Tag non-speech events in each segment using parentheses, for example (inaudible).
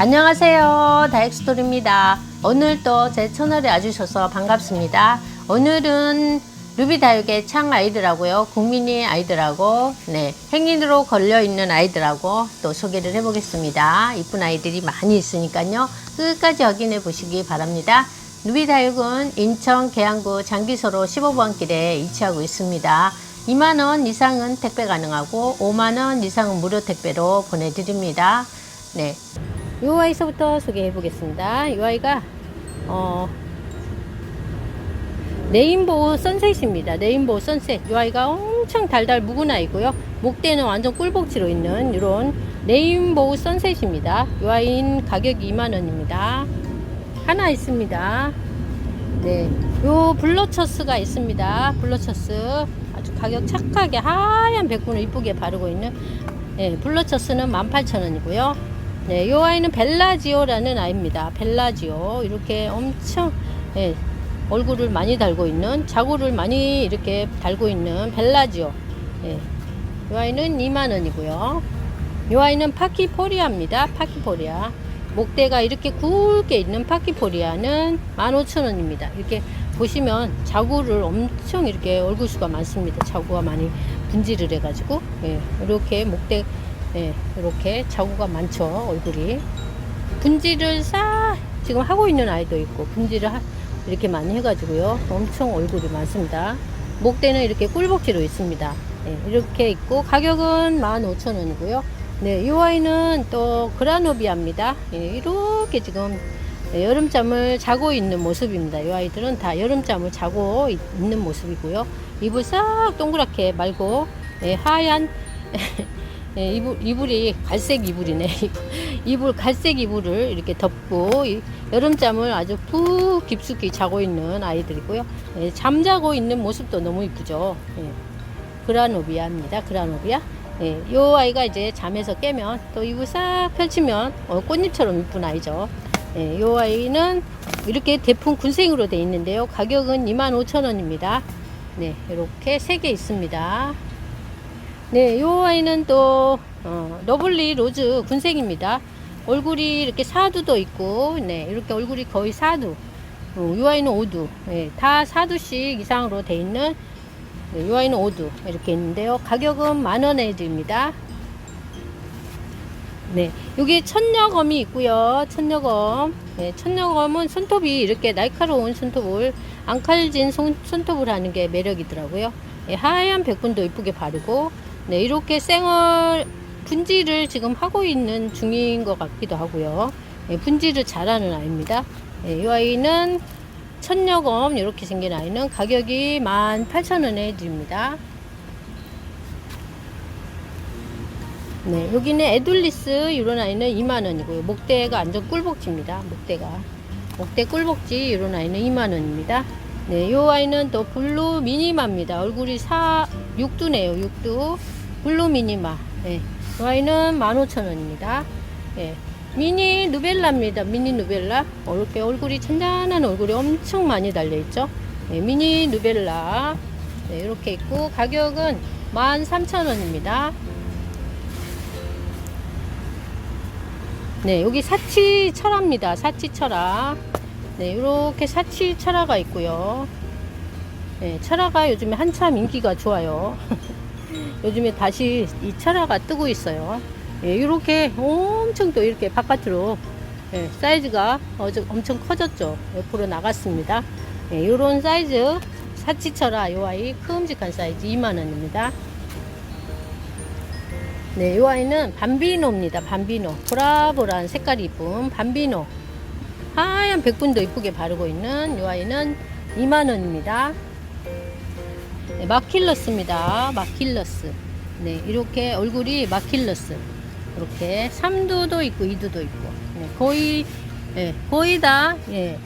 안녕하세요. 다육스토리입니다. 오늘 또제 채널에 와주셔서 반갑습니다. 오늘은 루비 다육의 창 아이들하고요. 국민이 아이들하고, 네, 행인으로 걸려있는 아이들하고 또 소개를 해보겠습니다. 이쁜 아이들이 많이 있으니까요. 끝까지 확인해 보시기 바랍니다. 루비 다육은 인천 계양구 장기소로 15번 길에 위치하고 있습니다. 2만원 이상은 택배 가능하고 5만원 이상은 무료 택배로 보내드립니다. 네. 이 아이서부터 소개해 보겠습니다. 이 아이가 어, 레인보우 선셋입니다. 레인보우 선셋. 이 아이가 엄청 달달 묵은 아이고요. 목대는 완전 꿀복지로 있는 이런 레인보우 선셋입니다. 이 아이는 가격이 2만 원입니다. 하나 있습니다. 네, 요 블러처스가 있습니다. 블러처스 아주 가격 착하게 하얀 백분을 이쁘게 바르고 있는 네, 블러처스는 18,000원이고요. 네, 요 아이는 벨라지오라는 아이입니다. 벨라지오. 이렇게 엄청, 예, 얼굴을 많이 달고 있는, 자구를 많이 이렇게 달고 있는 벨라지오. 예, 요 아이는 2만원이고요. 요 아이는 파키포리아입니다. 파키포리아. 목대가 이렇게 굵게 있는 파키포리아는 15,000원입니다. 이렇게 보시면 자구를 엄청 이렇게 얼굴수가 많습니다. 자구가 많이 분질을 해가지고, 예, 이렇게 목대, 예, 이렇게 자구가 많죠, 얼굴이. 분질을 싹 지금 하고 있는 아이도 있고, 분질을 하- 이렇게 많이 해가지고요. 엄청 얼굴이 많습니다. 목대는 이렇게 꿀복지로 있습니다. 예, 이렇게 있고, 가격은 15,000원이고요. 네, 이 아이는 또 그라노비아입니다. 예, 이렇게 지금 예, 여름잠을 자고 있는 모습입니다. 이 아이들은 다 여름잠을 자고 있- 있는 모습이고요. 이불 싹 동그랗게 말고 예, 하얀 (laughs) 예, 이불, 이불이 갈색 이불이네. (laughs) 이불 갈색 이불을 이렇게 덮고 이 여름잠을 아주 푹 깊숙이 자고 있는 아이들이고요. 예, 잠자고 있는 모습도 너무 이쁘죠. 예, 그라노비아입니다. 그라노비아. 예, 요 아이가 이제 잠에서 깨면 또 이불 싹 펼치면 어, 꽃잎처럼 이쁜 아이죠. 예, 요 아이는 이렇게 대풍 군생으로 되어 있는데요. 가격은 25,000원입니다. 네, 이렇게 세 개 있습니다. 네, 요 아이는 또 어, 러블리 로즈 군생입니다. 얼굴이 이렇게 사두도 있고, 네, 이렇게 얼굴이 거의 사두. 어, 요 아이는 오두. 네, 다 사두씩 이상으로 돼 있는 네, 요 아이는 오두 이렇게 있는데요. 가격은 만 원에 드립니다. 네, 여기 천녀검이 있고요. 천녀검. 네, 천녀검은 손톱이 이렇게 날카로운 손톱을 앙칼진 손, 손톱을 하는 게 매력이더라고요. 네, 하얀 백분도 이쁘게 바르고, 네, 이렇게 생얼 분질을 지금 하고 있는 중인 것 같기도 하고요. 네, 분질을 잘하는 아이입니다. 네, 이 아이는 천녀검 이렇게 생긴 아이는 가격이 18,000원에 드립니다. 네, 여기는 에둘리스 이런 아이는 2만원이고요. 목대가 완전 꿀복지입니다. 목대가. 목대 꿀복지 이런 아이는 2만원입니다. 네, 요 아이는 또 블루 미니마입니다. 얼굴이 사, 육두네요, 육두. 블루 미니마. 네, 요 아이는 15,000원입니다. 네, 미니 누벨라입니다. 미니 누벨라. 어, 이렇게 얼굴이 찬잔한 얼굴이 엄청 많이 달려있죠. 네, 미니 누벨라. 네, 이렇게 있고, 가격은 13,000원입니다. 네, 여기 사치 철화입니다. 사치 철화. 네, 이렇게 사치 철화가 있고요. 네, 철화가 요즘에 한참 인기가 좋아요. (laughs) 요즘에 다시 이 철화가 뜨고 있어요. 네, 이렇게 엄청 또 이렇게 바깥으로 네, 사이즈가 어저, 엄청 커졌죠. 옆으로 나갔습니다. 네, 이런 사이즈 사치 철화 요 아이 큼직한 사이즈 2만원입니다. 네, 이 아이는 밤비노입니다. 밤비노. 보라보라한 색깔이 이쁜 밤비노. 하얀 백분도 이쁘게 바르고 있는 이 아이는 2만원입니다. 네, 마킬러스입니다. 마킬러스. 네, 이렇게 얼굴이 마킬러스. 이렇게 3두도 있고 2두도 있고. 네, 거의, 예, 거의 다, 예,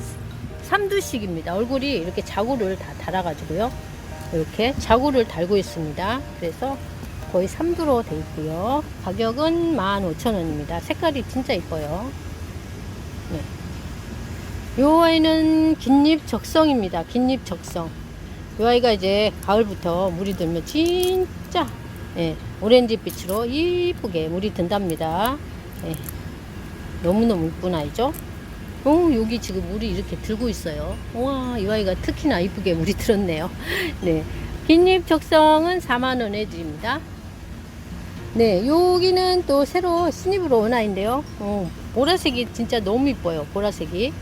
3두씩입니다. 얼굴이 이렇게 자구를 다 달아가지고요. 이렇게 자구를 달고 있습니다. 그래서 거의 3두로 돼 있고요. 가격은 15,000원입니다. 색깔이 진짜 이뻐요. 네. 요 아이는 긴잎 적성입니다. 긴잎 적성. 요 아이가 이제 가을부터 물이 들면 진짜 예, 오렌지 빛으로 이쁘게 물이 든답니다. 예. 너무너무 이쁜 아이죠? 어, 여기 지금 물이 이렇게 들고 있어요. 와, 이 아이가 특히나 이쁘게 물이 들었네요. (laughs) 네. 빈잎 적성은 4만원에 드립니다. 네, 여기는 또 새로 신입으로 온 아이인데요. 어, 보라색이 진짜 너무 이뻐요. 보라색이.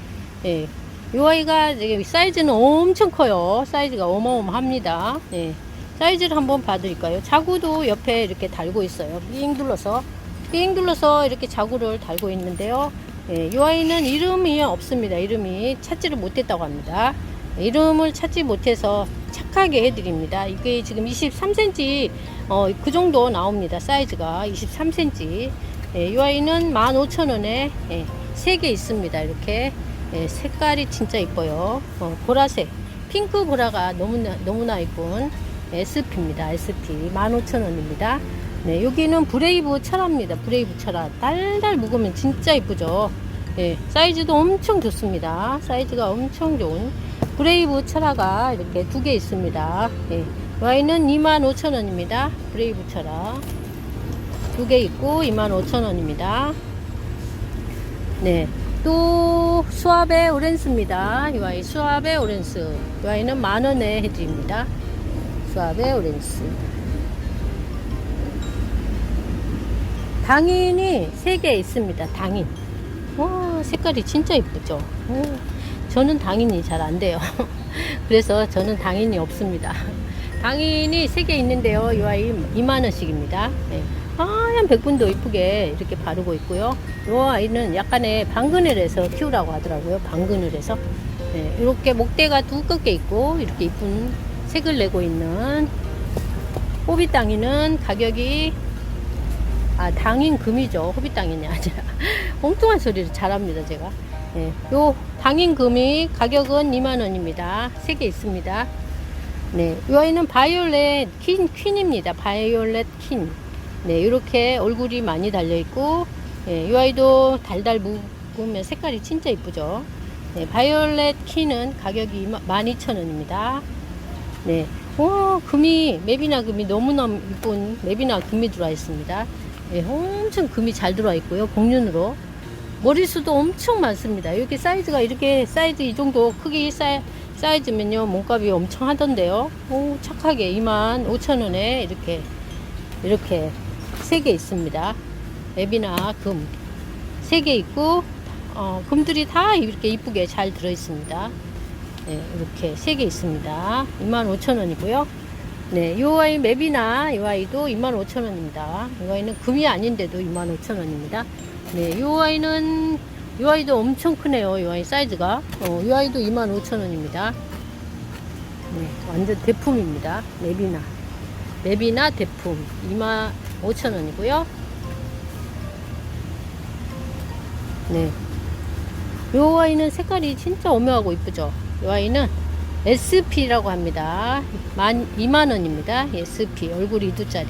예. 이 아이가 사이즈는 엄청 커요. 사이즈가 어마어마합니다. 네. 사이즈를 한번 봐드릴까요? 자구도 옆에 이렇게 달고 있어요. 삥 둘러서. 삥 둘러서 이렇게 자구를 달고 있는데요. 예, 이 아이는 이름이 없습니다. 이름이 찾지를 못했다고 합니다. 이름을 찾지 못해서 착하게 해드립니다. 이게 지금 23cm, 어, 그 정도 나옵니다. 사이즈가 23cm. 예, 이 아이는 15,000원에 예, 3개 있습니다. 이렇게. 예, 색깔이 진짜 이뻐요. 어, 보라색. 핑크 보라가 너무나, 너무나 이쁜 SP입니다. SP. 15,000원입니다. 네, 여기는 브레이브 철화입니다. 브레이브 철화. 달달 묵으면 진짜 이쁘죠. 예, 사이즈도 엄청 좋습니다. 사이즈가 엄청 좋은 브레이브 철화가 이렇게 두 개 있습니다. 예, 와인은 25,000원입니다. 브레이브 철화. 두 개 있고 25,000원입니다. 네. 또 수압의 오렌스입니다. 이 와인 수압의 오렌스. 이 와인은 만 원에 해드립니다. 수압의 오렌스. 당인이 3개 있습니다. 당인. 와, 색깔이 진짜 이쁘죠? 오, 저는 당인이 잘 안 돼요. (laughs) 그래서 저는 당인이 없습니다. (laughs) 당인이 3개 있는데요. 이 아이 2만원씩입니다. 네. 하얀 백분도 이쁘게 이렇게 바르고 있고요. 이 아이는 약간의 방그늘에서 키우라고 하더라고요. 방그늘에서. 네, 이렇게 목대가 두껍게 있고, 이렇게 이쁜 색을 내고 있는 호비땅이는 가격이 아, 당인 금이죠. 당인이 (laughs) 아니라. 엉뚱한 소리를 잘합니다, 제가. 예, 요 당인 금이 가격은 2만 원입니다. 3개 있습니다. 네, 이 아이는 바이올렛 퀸, 퀸입니다. 바이올렛 퀸. 네, 이렇게 얼굴이 많이 달려있고, 예, 이 아이도 달달 묵으면 색깔이 진짜 이쁘죠. 네, 바이올렛 퀸은 가격이 12,000원입니다. 네, 와, 금이, 맵이나 금이 너무너무 이쁜 맵이나 금이 들어와 있습니다. 예, 엄청 금이 잘 들어와 있고요. 복륜으로. 머리수도 엄청 많습니다. 이렇게 사이즈가 이렇게 사이즈 이 정도 크기 사이, 사이즈면요. 몸값이 엄청 하던데요. 오, 착하게 2만 5천원에 이렇게, 이렇게 3개 있습니다. 앱이나 금. 3개 있고, 어, 금들이 다 이렇게 이쁘게 잘 들어 있습니다. 네, 이렇게 3개 있습니다. 2만 5천원이고요. 네, 이 아이 맵이나 이 아이도 25,000원입니다. 이 아이는 금이 아닌데도 25,000원입니다. 네, 이 아이는 이 아이도 엄청 크네요. 이 아이 사이즈가. 어, 이 아이도 25,000원입니다. 네, 완전 대품입니다. 맵이나. 맵이나 대품 25,000원이고요. 네. 이 아이는 색깔이 진짜 오묘하고 이쁘죠. 이 아이는 SP라고 합니다. 만 2만 원입니다. SP 얼굴이 2두짜리.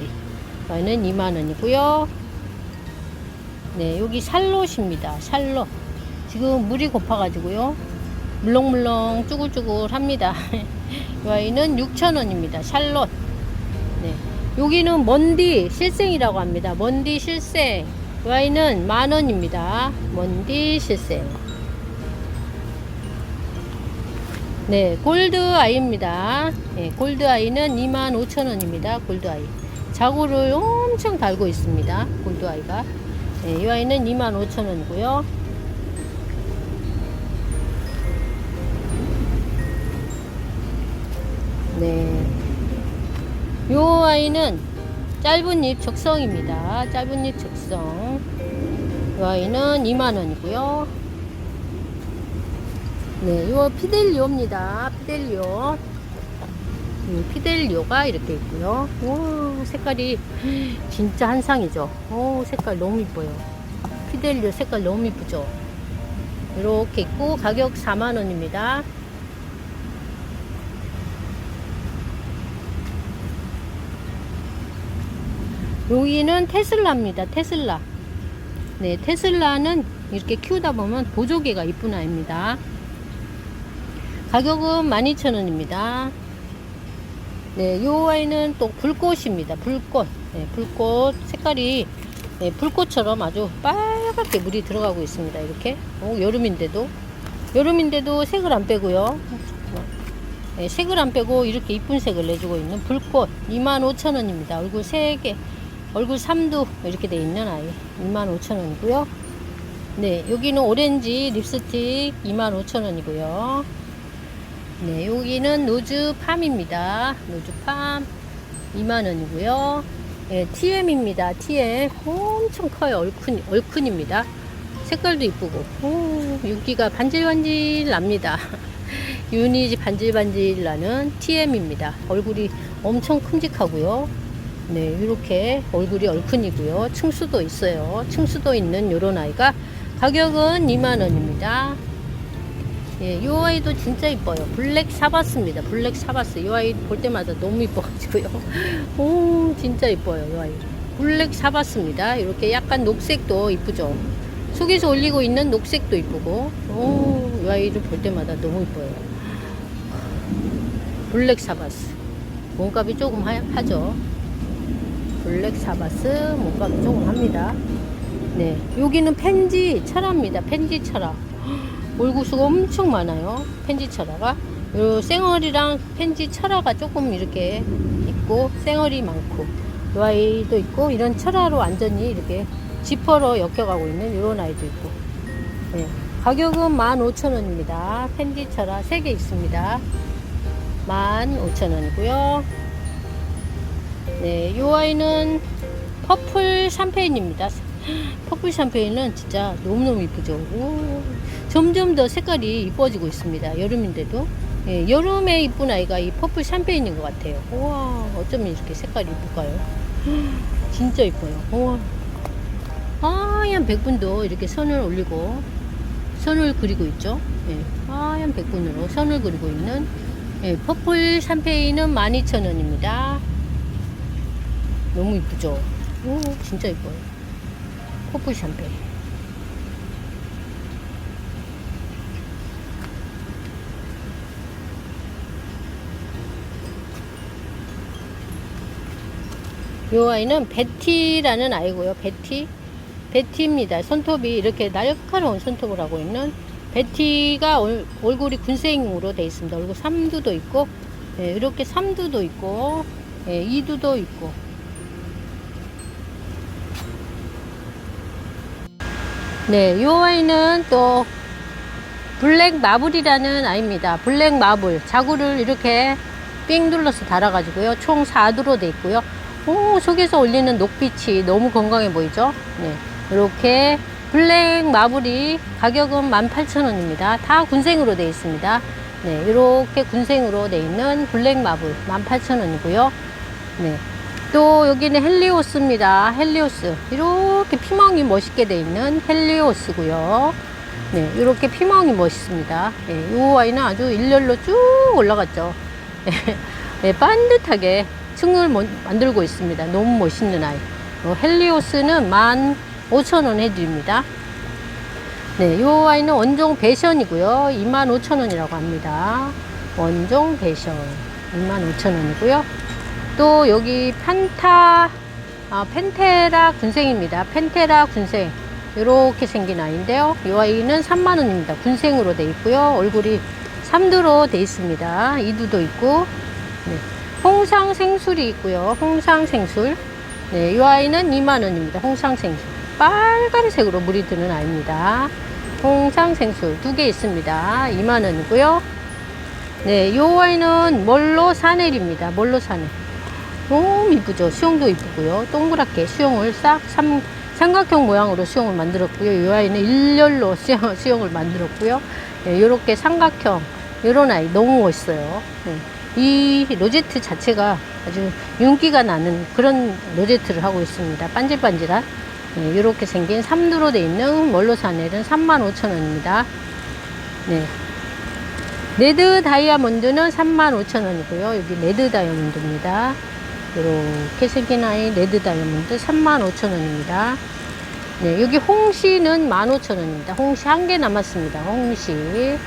저희는 2만 원이고요. 네, 여기 샬롯입니다. 샬롯. 지금 물이 고파가지고요. 물렁물렁 쭈글쭈글 합니다. 이 (laughs) 아이는 6천 원입니다. 샬롯. 네. 여기는 먼디 실생이라고 합니다. 먼디 실생. 이 아이는 만 원입니다. 먼디 실생. 네, 골드 아이입니다. 네, 골드 아이는 25,000원입니다. 골드 아이. 자구를 엄청 달고 있습니다. 골드 아이가. 네, 이 아이는 25,000원이고요. 네. 요 아이는 짧은 잎 적성입니다. 짧은 잎 적성. 이 아이는 2만원이고요. 네, 이거 피델리오입니다. 피델리오. 음, 피델리오가 이렇게 있고요. 오, 색깔이 진짜 한상이죠. 오, 색깔 너무 이뻐요. 피델리오 색깔 너무 이쁘죠. 이렇게 있고 가격 4만 원입니다. 여기는 테슬라입니다. 테슬라. 네, 테슬라는 이렇게 키우다 보면 보조개가 이쁜 아이입니다. 가격은 12,000원입니다. 네, 요 아이는 또 불꽃입니다. 불꽃. 네, 불꽃. 색깔이 네, 불꽃처럼 아주 빨갛게 물이 들어가고 있습니다. 이렇게. 어, 여름인데도. 여름인데도 색을 안 빼고요. 네, 색을 안 빼고 이렇게 이쁜 색을 내주고 있는 불꽃 25,000원입니다. 얼굴 3개, 얼굴 3두 이렇게 돼 있는 아이 25,000원이고요. 네, 여기는 오렌지 립스틱 25,000원이고요. 네, 여기는 노즈 팜입니다. 노즈 팜 2만원이고요. 네, TM입니다. TM. 엄청 커요. 얼큰, 얼큰입니다. 색깔도 이쁘고. 오, 윤기가 반질반질 납니다. (laughs) 유니지 반질반질 나는 TM입니다. 얼굴이 엄청 큼직하고요. 네, 이렇게 얼굴이 얼큰이고요. 층수도 있어요. 층수도 있는 요런 아이가 가격은 2만원입니다. 예, 요 아이도 진짜 이뻐요. 블랙 사바스입니다. 블랙 사바스. 이 아이 볼 때마다 너무 이뻐가지고요. (laughs) 오, 진짜 이뻐요. 이 아이. 블랙 사바스입니다. 이렇게 약간 녹색도 이쁘죠. 속에서 올리고 있는 녹색도 이쁘고, 오, 이 아이를 볼 때마다 너무 이뻐요. 블랙 사바스. 몸값이 조금 하, 하죠. 블랙 사바스 몸값이 조금 합니다. 네, 여기는 펜지 철화입니다. 펜지 철화. 올구수가 엄청 많아요. 펜지 철화가. 요 생얼이랑 펜지 철화가 조금 이렇게 있고, 생얼이 많고, 요 아이도 있고, 이런 철화로 완전히 이렇게 지퍼로 엮여가고 있는 이런 아이도 있고. 네. 가격은 15,000원입니다. 펜지 철화 3개 있습니다. 15,000원이고요. 네, 요 아이는 퍼플 샴페인입니다. 퍼플 샴페인은 진짜 너무너무 이쁘죠. 오, 점점 더 색깔이 이뻐지고 있습니다. 여름인데도. 예, 여름에 이쁜 아이가 이 퍼플 샴페인인 것 같아요. 우와, 어쩌면 이렇게 색깔이 이쁠까요? 진짜 이뻐요. 우와. 하얀 백분도 이렇게 선을 올리고 선을 그리고 있죠. 예, 하얀 백분으로 선을 그리고 있는 예, 퍼플 샴페인은 12,000원입니다. 너무 이쁘죠? 오, 진짜 이뻐요. 퍼플 샴페인. 요 아이는 베티라는 아이고요. 베티. 베티입니다. 손톱이 이렇게 날카로운 손톱을 하고 있는 베티가 얼, 얼굴이 군생으로 되어 있습니다. 얼굴 3두도 있고, 예, 이렇게 3두도 있고, 예, 2두도 있고. 네, 요 아이는 또 블랙 마블이라는 아이입니다. 블랙 마블. 자구를 이렇게 삥 둘러서 달아가지고요. 총 4두로 되어 있고요. 오, 속에서 올리는 녹빛이 너무 건강해 보이죠? 네. 이렇게 블랙 마블이 가격은 18,000원입니다. 다 군생으로 되어 있습니다. 네, 이렇게 군생으로 되어 있는 블랙 마블 18,000원이고요. 네. 또 여기는 헬리오스입니다. 헬리오스. 이렇게 피멍이 멋있게 되어 있는 헬리오스고요. 네, 이렇게 피멍이 멋있습니다. 네, 이 아이는 아주 일렬로 쭉 올라갔죠. 네, (laughs) 반듯하게 층을 만들고 있습니다. 너무 멋있는 아이. 어, 헬리오스는 15,000원 해드립니다. 네, 이 아이는 원종 배션이고요. 25,000원이라고 합니다. 원종 배션 25,000원이고요. 또 여기 판타, 아, 펜테라 군생입니다. 펜테라 군생. 이렇게 생긴 아이인데요. 이 아이는 3만원입니다. 군생으로 돼 있고요. 얼굴이 3두로 돼 있습니다. 2두도 있고. 네. 홍상 생술이 있고요. 홍상 생술. 네, 이 아이는 2만원입니다. 홍상 생술. 빨간색으로 물이 드는 아이입니다. 홍상 생술 두 개 있습니다. 2만원이고요. 네, 이 아이는 멀로 사넬입니다. 멀로 사넬. 너무 이쁘죠? 수영도 이쁘고요. 동그랗게 수영을 싹 삼, 삼각형 모양으로 수영을 만들었고요. 이 아이는 일렬로 (laughs) 수영, 수영을 만들었고요. 네, 이렇게 삼각형 이런 아이 너무 멋있어요. 네. 이 로제트 자체가 아주 윤기가 나는 그런 로제트를 하고 있습니다. 반질반질한 네, 이렇게 생긴 3두로 되어 있는 멀로사넬은 35,000원입니다. 네. 레드 다이아몬드는 35,000원이고요. 여기 레드 다이아몬드입니다. 이렇게 생긴 아이 레드 다이아몬드 35,000원입니다. 네, 여기 홍시는 15,000원입니다. 홍시 한 개 남았습니다. 홍시.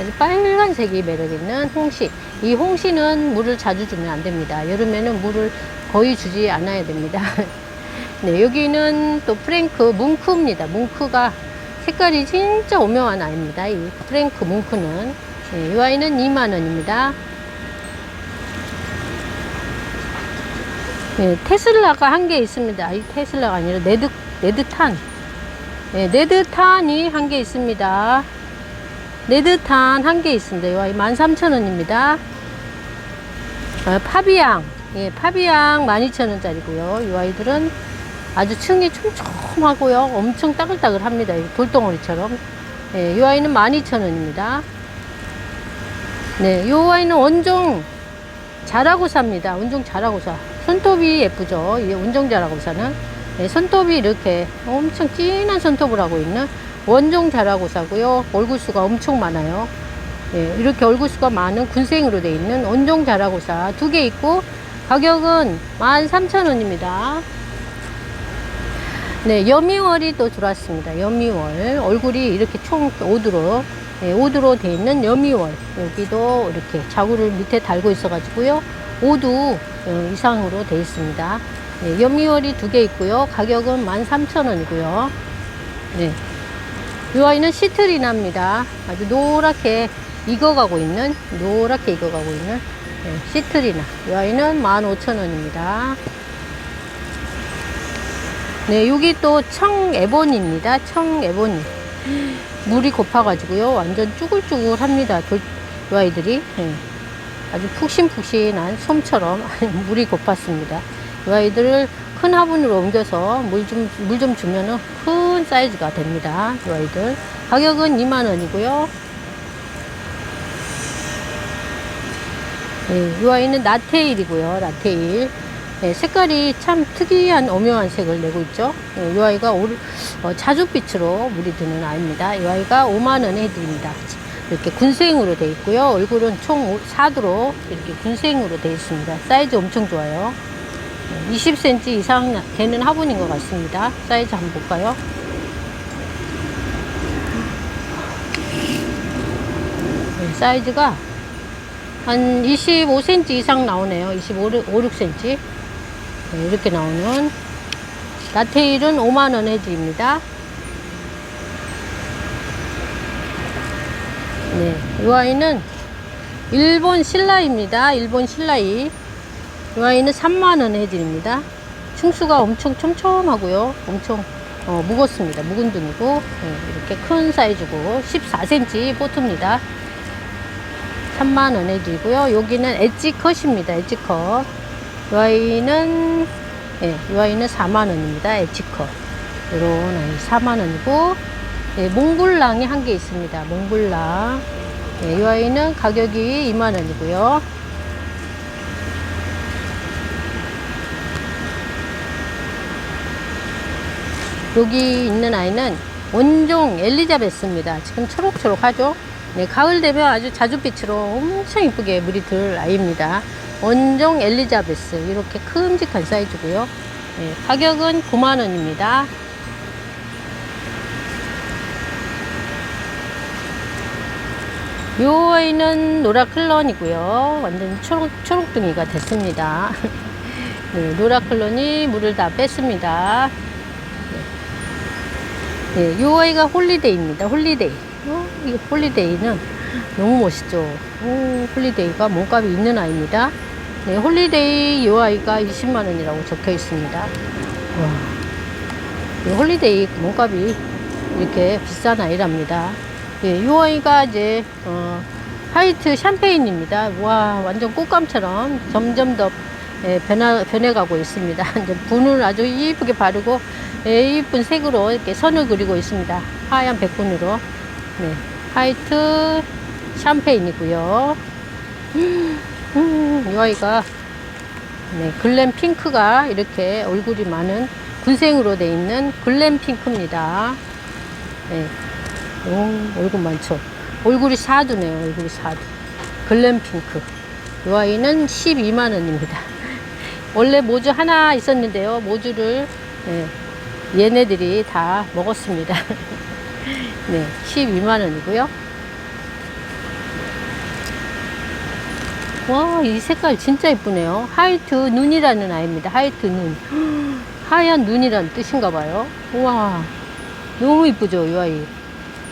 아주 빨간색이 매력 있는 홍시. 이 홍시는 물을 자주 주면 안 됩니다. 여름에는 물을 거의 주지 않아야 됩니다. (laughs) 네, 여기는 또 프랭크 뭉크입니다. 뭉크가 색깔이 진짜 오묘한 아이입니다. 이 프랭크 뭉크는. 네, 이 아이는 2만원입니다. 네, 테슬라가 한 개 있습니다. 이 테슬라가 아니라 네드, 네드탄. 네, 네드탄이 한 개 있습니다. 네드탄 한 개 있습니다. 이 아이 13,000원입니다. 어, 파비앙. 예, 파비앙 12,000원짜리고요. 이 아이들은 아주 층이 촘촘하고요. 엄청 따글따글 합니다. 이 돌덩어리처럼. 예, 이 아이는 12,000원입니다. 네, 이 아이는 원종 잘하고 삽니다. 원종 잘하고 사. 손톱이 예쁘죠. 이 원종 잘하고 사는. 네, 손톱이 이렇게 엄청 진한 손톱을 하고 있는 원종 잘하고 사고요. 얼굴 수가 엄청 많아요. 예, 이렇게 얼굴 수가 많은 군생으로 되어 있는 원종 잘하고사 두 개 있고 가격은 13,000원입니다. 네, 여미월이 또 들어왔습니다. 여미월. 얼굴이 이렇게 총 5두로, 네, 5두로 되어 있는 여미월. 여기도 이렇게 자구를 밑에 달고 있어 가지고요. 5두 어, 이상으로 되어 있습니다. 네, 여미월이 두 개 있고요. 가격은 13,000원이고요. 네. 이 아이는 시트리나입니다. 아주 노랗게 익어가고 있는, 노랗게 익어가고 있는 네, 시트리나. 이 아이는 15,000원입니다. 네, 여기 또 청에보니입니다. 청에보니. 물이 고파가지고요. 완전 쭈글쭈글합니다. 돌, 이 아이들이. 네. 아주 푹신푹신한 솜처럼 (laughs) 물이 고팠습니다. 이 아이들을 큰 화분으로 옮겨서 물 좀, 물 좀 주면은 큰 사이즈가 됩니다. 이 아이들. 가격은 2만원이고요. 네, 이 아이는 나테일이고요. 나테일. 네, 색깔이 참 특이한 오묘한 색을 내고 있죠. 네, 이 아이가 올, 어, 자줏빛으로 물이 드는 아이입니다. 이 아이가 5만원에 해드립니다. 이렇게 군생으로 되어 있고요. 얼굴은 총 4두로 이렇게 군생으로 되어 있습니다. 사이즈 엄청 좋아요. 20cm 이상 되는 화분인 것 같습니다. 사이즈 한번 볼까요? 네, 사이즈가 한 25cm 이상 나오네요. 25, 5, 6cm. 네, 이렇게 나오는 나테일은 5만원 해드립니다. 네, 이 아이는 일본 신라입니다. 일본 신라이. 이 아이는 3만원 해드립니다. 층수가 엄청 촘촘하고요. 엄청 어, 무겁습니다. 묵은 등이고 네, 이렇게 큰 사이즈고 14cm 보트입니다. 3만원 해드리고요. 여기는 엣지 컷입니다. 엣지 컷. 이 아이는 예, 이 아이는 4만원입니다. 엣지 컷. 이런 아이 4만원이고 예, 몽블랑이 한 개 있습니다. 몽블랑. 예, 이 아이는 가격이 2만원이고요. 여기 있는 아이는 원종 엘리자베스입니다. 지금 초록초록하죠? 네, 가을 되면 아주 자줏빛으로 엄청 이쁘게 물이 들 아이입니다. 원종 엘리자베스. 이렇게 큼직한 사이즈고요. 네, 가격은 9만원입니다. 요 아이는 노라클론이고요. 완전 초록, 초록둥이가 됐습니다. (laughs) 네, 노라클론이 물을 다 뺐습니다. 네, 요 아이가 홀리데이입니다. 홀리데이. 어, 이 홀리데이는 너무 멋있죠. 오, 홀리데이가 몸값이 있는 아이입니다. 네, 홀리데이 요 아이가 20만원이라고 적혀 있습니다. 와, 이 홀리데이 몸값이 이렇게 비싼 아이랍니다. 예, 요 아이가 이제, 어, 화이트 샴페인입니다. 와, 완전 꽃감처럼 점점 더 예, 변화, 변해가고 있습니다. (laughs) 이제 분을 아주 이쁘게 바르고, 예, 이쁜 색으로 이렇게 선을 그리고 있습니다. 하얀 백분으로. 네, 화이트 샴페인이고요. 음, 이 아이가, 네, 글램 핑크가 이렇게 얼굴이 많은 군생으로 돼 있는 글램 핑크입니다. 네. 오, 얼굴 많죠. 얼굴이 사두네요. 얼굴이 사두. 글램 핑크. 이 아이는 12만 원입니다. (laughs) 원래 모주 하나 있었는데요. 모주를, 네, 얘네들이 다 먹었습니다. (laughs) 네, 12만 원이고요. 와, 이 색깔 진짜 이쁘네요. 하이트 눈이라는 아이입니다. 하이트 눈. (gasps) 하얀 눈이란 뜻인가 봐요. 우와, 너무 이쁘죠, 이 아이.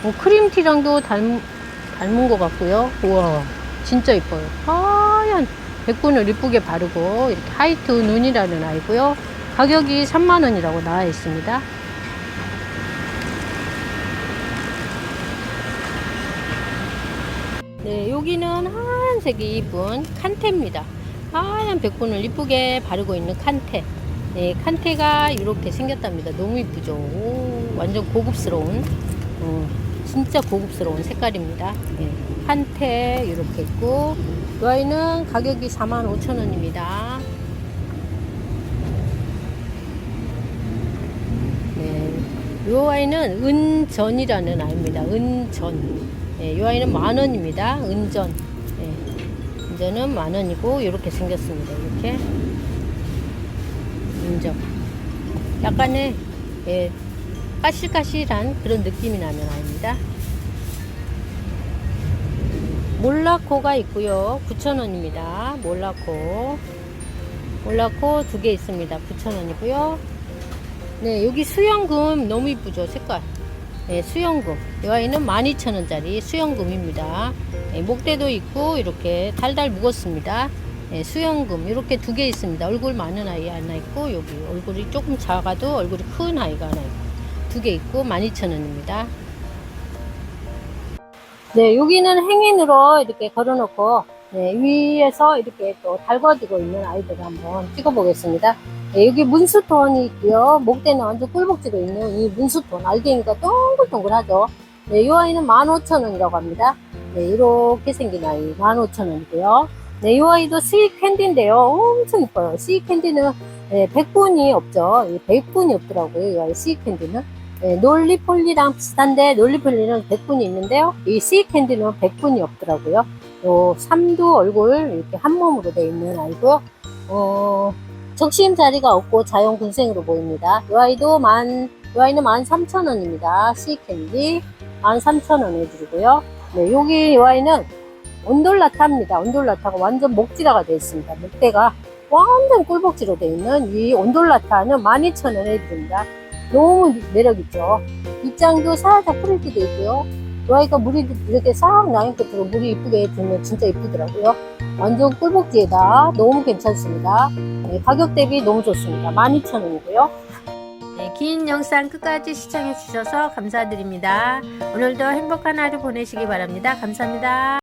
뭐 크림티랑도 닮, 닮은 것 같고요. 우와, 진짜 이뻐요. 하얀 백분을 이쁘게 바르고 이렇게 하이트 눈이라는 아이고요. 가격이 3만원이라고 나와 있습니다. 네, 여기는 하얀색이 이쁜 칸테입니다. 하얀 백분을 이쁘게 바르고 있는 칸테. 네, 칸테가 이렇게 생겼답니다. 너무 이쁘죠? 오, 완전 고급스러운, 어, 진짜 고급스러운 색깔입니다. 네, 칸테 이렇게 있고, 이 아이는 가격이 45,000원입니다. 네, 이 아이는 은전이라는 아이입니다. 은전. 네, 이 아이는 만 원입니다. 은전. 네, 은전은 만 원이고 이렇게 생겼습니다. 이렇게 은전. 약간의 예, 까실까실한 그런 느낌이 나는 아이입니다. 몰라코가 있고요. 9,000원입니다. 몰라코. 몰라코 두 개 있습니다. 9,000원이고요. 네, 여기 수영금 너무 이쁘죠? 색깔. 네, 수영금. 이 아이는 12,000원짜리 수영금입니다. 네, 목대도 있고 이렇게 달달 묵었습니다. 네, 수영금 이렇게 두 개 있습니다. 얼굴 많은 아이 하나 있고 여기 얼굴이 조금 작아도 얼굴이 큰 아이가 하나 있고 두 개 있고 12,000원입니다. 네, 여기는 행인으로 이렇게 걸어놓고 네, 위에서 이렇게 또 달궈지고 있는 아이들을 한번 찍어보겠습니다. 네, 여기 문수톤이 있고요. 목대는 완전 꿀복지로 있는 이 문수톤. 알갱이가 동글동글하죠. 네, 이 아이는 15,000원이라고 합니다. 네, 이렇게 생긴 아이 15,000원이고요. 네, 이 아이도 스윗 캔디인데요. 엄청 이뻐요. 스윗 캔디는 네, 100분이 없죠. 100분이 없더라고요. 이 아이 스윗 캔디는. 네, 놀리폴리랑 비슷한데 놀리폴리는 100분이 있는데요. 이 스윗 캔디는 100분이 없더라고요. 요 삼두 얼굴 이렇게 한 몸으로 되어 있는 아이고요. 어, 적심 자리가 없고 자연 군생으로 보입니다. 이 아이도 만, 이 아이는 13,000원입니다. 시캔디 13,000원 해드리고요. 네, 여기 이 아이는 온돌라타입니다. 온돌라타가 완전 목지라가 되어 있습니다. 목대가 완전 꿀복지로 되어 있는 이 온돌라타는 12,000원 해드립니다. 너무 매력있죠. 입장도 살짝 프리티 되어 있고요. 이 아이가 물이 이렇게 싹 라인 끝으로 물이 이쁘게 들면 진짜 이쁘더라고요. 완전 꿀복지에다 너무 괜찮습니다. 네, 가격 대비 너무 좋습니다. 12,000원이고요. 네, 긴 영상 끝까지 시청해 주셔서 감사드립니다. 오늘도 행복한 하루 보내시기 바랍니다. 감사합니다.